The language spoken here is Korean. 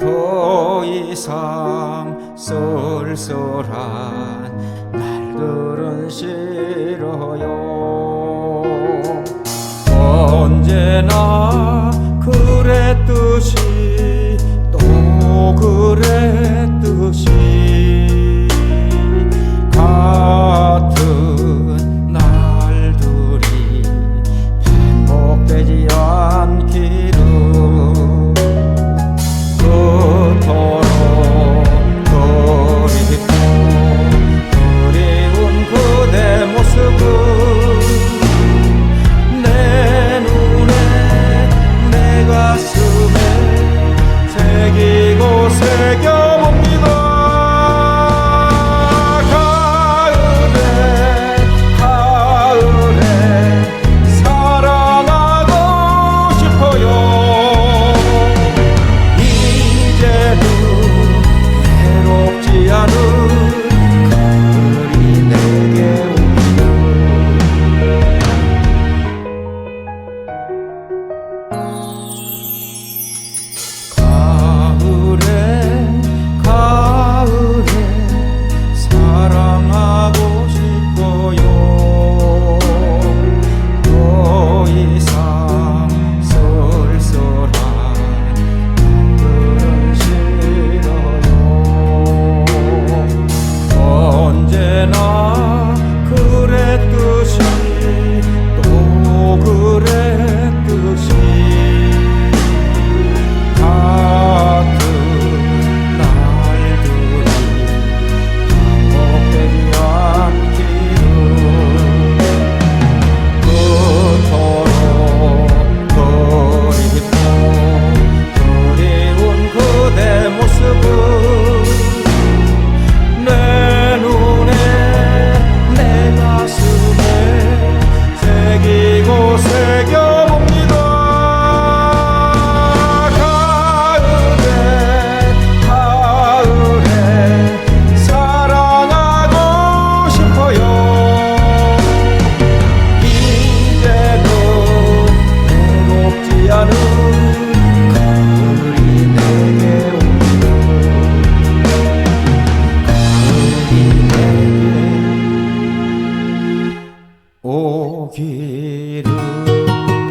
더 이상 쏠쏠한 날들은 싫어요. 언제나 그랬듯이 Salgueiro.